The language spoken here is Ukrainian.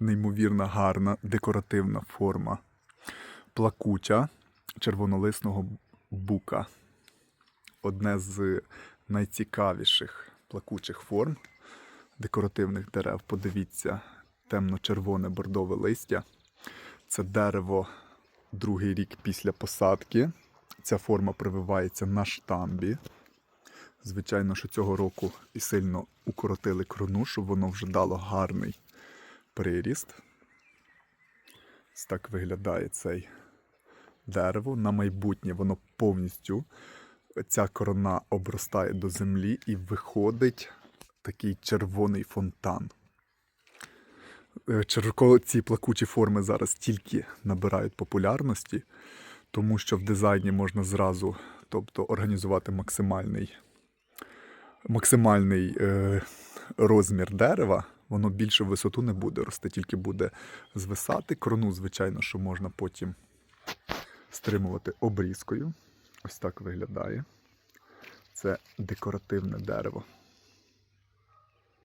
неймовірно гарна декоративна форма. Плакуча червонолисного бука. Одне з найцікавіших плакучих форм декоративних дерев. Подивіться, темно-червоне бордове листя. Це дерево другий рік після посадки. Ця форма прививається на штамбі. Звичайно, що цього року і сильно укоротили крону, щоб воно вже дало гарний приріст. Ось так виглядає цей дерево. На майбутнє воно повністю, ця корона обростає до землі і виходить такий червоний фонтан. Е, Черко- ці плакучі форми зараз тільки набирають популярності, тому що в дизайні можна зразу тобто, організувати максимальний, максимальний е, розмір дерева. Воно більше в висоту не буде рости, тільки буде звисати. Крону, звичайно, що можна потім стримувати обрізкою. Ось так виглядає. Це декоративне дерево.